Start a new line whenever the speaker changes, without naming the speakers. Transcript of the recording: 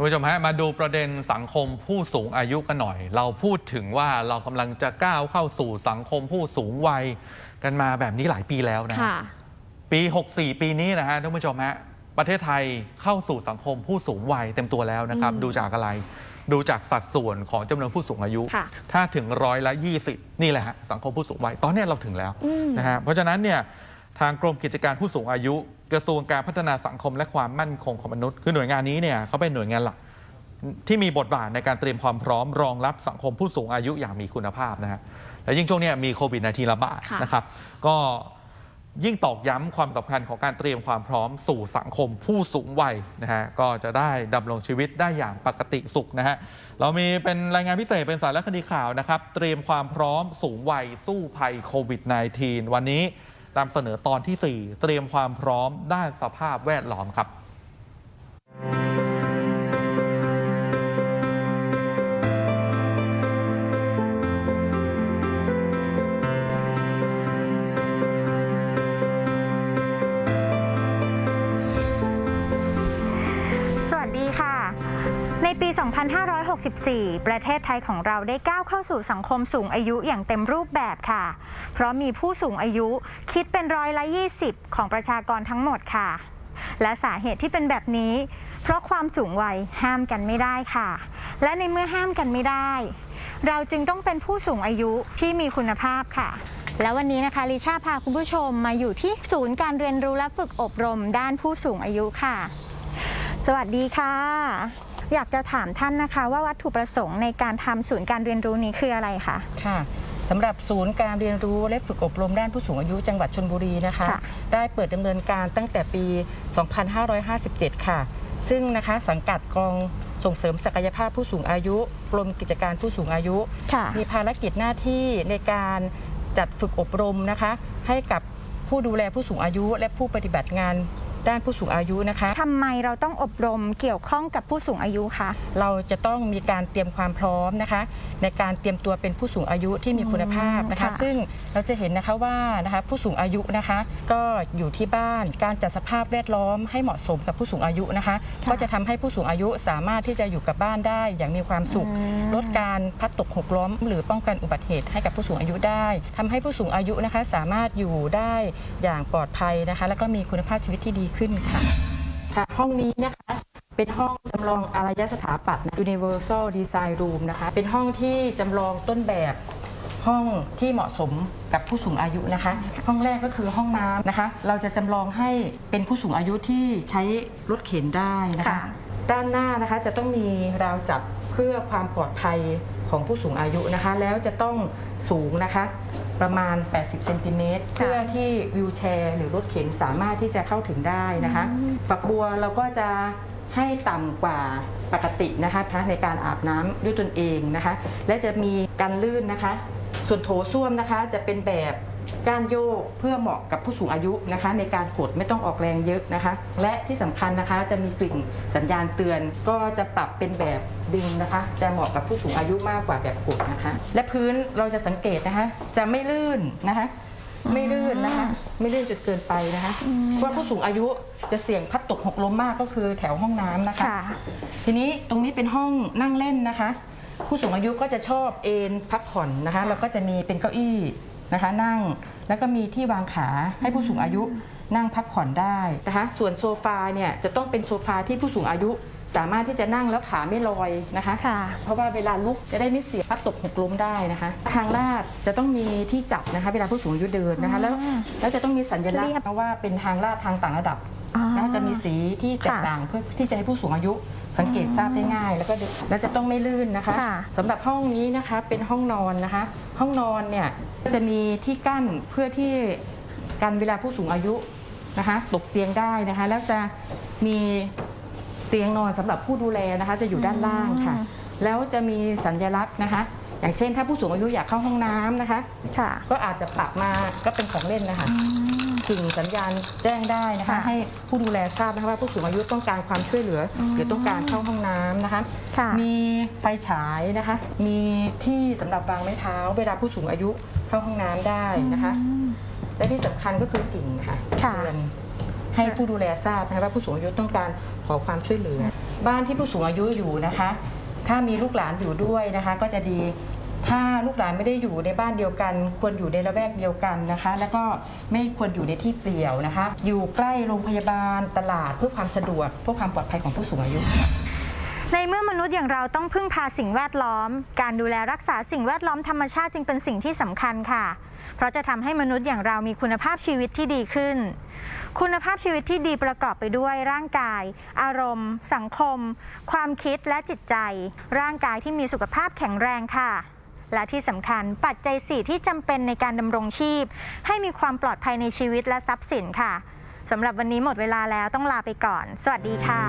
คุณผู้ชมฮะมาดูประเด็นสังคมผู้สูงอายุกันหน่อย เราพูดถึงว่าเรากำลังจะก้าวเข้าสู่สังคมผู้สูงวัยกันมาแบบนี้หลายปีแล้วนะ
ค่ะ
ปี 64 ปีนี้นะฮะท่านผู้ชมฮะประเทศไทยเข้าสู่สังคมผู้สูงวัยเต็มตัวแล้วนะครับ
อืม
ดูจากอะไร ดูจากสัดส่วนของจำนวนผู้สูงอายุ
ค่ะ
ถ้าถึงร้อยละ 20 นี่แหละฮะสังคมผู้สูงวัยตอนนี้เราถึงแล้ว
อืม
นะฮะเพราะฉะนั้นเนี่ยทางกรมกิจการผู้สูงอายุ กระทรวงการพัฒนาสังคมและความมั่นคงของมนุษย์ คือหน่วยงานนี้เนี่ยเขาเป็นหน่วยงานหลักที่มีบทบาทในการเตรียมความพร้อมรองรับสังคมผู้สูงอายุอย่างมีคุณภาพนะฮะและยิ่งช่วงนี้มีโควิด -19 ระบาดนะครับ ก็ยิ่งตอกย้ำความสำคัญของการเตรียมความพร้อมสู่สังคมผู้สูงวัยนะฮะก็จะได้ดำรงชีวิตได้อย่างปกติสุขนะฮะเรามีเป็นรายงานพิเศษเป็นสารคดีข่าวนะครับ เตรียมความพร้อมสูงวัยสู้ภัยโควิด -19 วันนี้ นำเสนอตอนทีสี่ 4 เตรียมความพร้อมด้านสภาพแวดล้อมครับ
ปี 2564 ประเทศไทยของเราได้ก้าวเข้าสู่สังคมสูงอายุอย่างเต็มรูปแบบค่ะ เพราะมีผู้สูงอายุคิดเป็นร้อยละ 20 ของประชากรทั้งหมดค่ะ และสาเหตุที่เป็นแบบนี้ เพราะความสูงวัยห้ามกันไม่ได้ค่ะ และในเมื่อห้ามกันไม่ได้ เราจึงต้องเป็นผู้สูงอายุที่มีคุณภาพค่ะแล้ววันนี้นะคะลิชาพาคุณผู้ชมมาอยู่ที่ศูนย์การเรียนรู้และฝึกอบรมด้านผู้สูงอายุค่ะ สวัสดีค่ะ อยากจะถามท่านนะคะ ว่าวัตถุประสงค์ในการทำศูนย์การเรียนรู้นี้คืออะไรคะ
ค่ะสำหรับศูนย์การเรียนรู้และฝึกอบรมด้านผู้สูงอายุจังหวัดชนบุรีนะคะ
ค่ะ
ได้เปิดดำเนินการตั้งแต่ปี 2557 ค่ะ ซึ่งนะคะสังกัดกองส่งเสริมศักยภาพผู้สูงอายุกรมกิจการผู้สูงอายุ
ค่ะ
มีภารกิจหน้าที่ในการจัดฝึกอบรมนะคะ ให้กับผู้ดูแลผู้สูงอายุและผู้ปฏิบัติงาน ด้านผู้สูงอายุนะคะ
ทำไมเราต้องอบรมเกี่ยวข้องกับผู้สูงอายุคะ
เราจะต้องมีการเตรียมความพร้อมนะคะ ในการเตรียมตัวเป็นผู้สูงอายุที่มีคุณภาพนะคะ
ค่ะ
ซึ่งเราจะเห็นนะคะว่านะคะผู้สูงอายุนะคะ ก็อยู่ที่บ้านการจัดสภาพแวดล้อมให้เหมาะสมกับผู้สูงอายุนะคะ ก็จะทำให้ผู้สูงอายุสามารถที่จะอยู่กับบ้านได้อย่างมีความสุข
อืม
ลดการพลัดตกหกล้ม หรือป้องกันอุบัติเหตุให้กับผู้สูงอายุได้ทำให้ผู้สูงอายุนะคะ สามารถอยู่ได้อย่างปลอดภัยนะคะ แล้วก็มีคุณภาพชีวิตที่ดีขึ้นค่ะค่ะ ห้องนี้นะคะเป็นห้องจำลองอารยสถาปัตย์นะ Universal Design Room นะคะ เป็นห้องที่จำลองต้นแบบห้องที่เหมาะสมกับผู้สูงอายุนะคะ ห้องแรกก็คือห้องน้ำนะคะ เราจะจำลองให้เป็นผู้สูงอายุที่ใช้รถเข็นได้นะคะ
ค่ะ
ด้านหน้านะคะจะต้องมีราวจับเพื่อความปลอดภัยของผู้สูงอายุนะคะ แล้วจะต้องสูงนะคะ ประมาณ 80เซนติเมตรเพื่อที่วิวแชร์หรือรถเข็นสามารถที่จะเข้าถึงได้นะคะ ฝักบัวเราก็จะให้ต่ำกว่าปกตินะคะในการอาบน้ำด้วยตนเองนะคะ และจะมีการลื่นนะคะ ส่วนโถส้วมนะคะจะเป็นแบบ ก้านโยกเพื่อเหมาะกับผู้สูงอายุนะคะ ในการกดไม่ต้องออกแรงเยอะนะคะ และที่สำคัญนะคะจะมีกลิ่งสัญญาณเตือน ก็จะปรับเป็นแบบดึงนะคะ จะเหมาะกับผู้สูงอายุมากกว่าแบบกดนะคะ และพื้นเราจะสังเกตนะคะ จะไม่ลื่นนะคะ ไม่ลื่นนะคะ ไม่ลื่นจนเกินไปนะคะเพราะว่าผู้สูงอายุจะเสี่ยงพัดตกหกล้มมากก็คือแถวห้องน้ำนะคะ
คะ
ทีนี้ตรงนี้เป็นห้องนั่งเล่นนะคะ ผู้สูงอายุก็จะชอบเอนพักผ่อนนะคะแล้วก็จะมีเป็นเก้าอี้ นะคะ นั่งแล้วก็มีที่วางขาให้ผู้สูงอายุนั่งพักผ่อนได้นะคะส่วนโซฟาเนี่ยจะต้องเป็นโซฟาที่ผู้สูงอายุสามารถที่จะนั่งแล้วขาไม่ลอยนะคะ
ค่ะ
เพราะว่าเวลาลุกจะได้ไม่เสียพลัดตกหกล้มได้นะคะ ทางลาดจะต้องมีที่จับนะคะ เวลาผู้สูงอายุเดินนะคะ แล้ว
อ่า
แล้วจะต้องมีสัญลักษ
เรียบ
ณ์ว่าเป็นทางลาดทางต่างระดับ
อ๋อ
นะคะจะมีสีที่แตก
ค่ะ
ต่างเพื่อที่จะให้ผู้สูงอายุสังเกตทราบได้ง่าย แล้วก็เดินและจะต้องไม่ลื่นนะคะ
ค่ะ
สำหรับห้องนี้นะคะเป็นห้องนอนนะคะ ห้องนอนเนี่ยจะมีที่กั้นเพื่อที่การเวลาผู้สูงอายุนะคะตกเตียงได้นะคะ แล้วจะมีเตียงนอนสำหรับผู้ดูแลนะคะ จะอยู่ด้านล่างค่ะ
อืม
แล้วจะมีสัญลักษณ์นะคะ อย่างเช่น ถ้าผู้สูงอายุอยากเข้าห้องน้ำนะคะ
ค่ะ
ก็อาจจะปรับมาก็เป็นของเล่นนะคะ ถึงสัญญาณแจ้งได้นะคะ
ค่ะ
ให้ผู้ดูแลทราบนะคะว่าผู้สูงอายุต้องการความช่วยเหลืออ
ม
หรือต้องการเข้าห้องน้ำนะคะ
ค่ะ
มีไฟฉายนะคะ มีที่สำหรับวางไม้เท้า เวลาผู้สูงอายุเข้าห้องน้ำได้นะคะ
อืม
และที่สำคัญก็คือกิ่งค่ะ
ค่ะ
เตือนให้ผู้ดูแลทราบนะคะว่าผู้สูงอายุต้องการขอความช่วยเหลือ บ้านที่ผู้สูงอายุอยู่นะคะ ถ้ามีลูกหลานอยู่ด้วยนะคะ ก็จะดี ถ้าลูกหลานไม่ได้อยู่ในบ้านเดียวกัน ควรอยู่ในละแวกเดียวกันนะคะ แล้วก็ไม่ควรอยู่ในที่เปลี่ยวนะคะ อยู่ใกล้โรงพยาบาลตลาดเพื่อความสะดวกเพื่อความปลอดภัยของผู้สูงอายุ
ในเมื่อมนุษย์อย่างเราต้องพึ่งพาสิ่งแวดล้อม การดูแลรักษาสิ่งแวดล้อมธรรมชาติจึงเป็นสิ่งที่สำคัญค่ะ เพราะจะทำให้มนุษย์อย่างเรามีคุณภาพชีวิตที่ดีขึ้น คุณภาพชีวิตที่ดีประกอบไปด้วยร่างกาย อารมณ์ สังคม ความคิดและจิตใจ ร่างกายที่มีสุขภาพแข็งแรงค่ะ และที่สำคัญปัจจัยสี่ที่จำเป็นในการดำรงชีพ ให้มีความปลอดภัยในชีวิตและทรัพย์สินค่ะสำหรับวันนี้หมดเวลาแล้วต้องลาไปก่อน สวัสดีค่ะ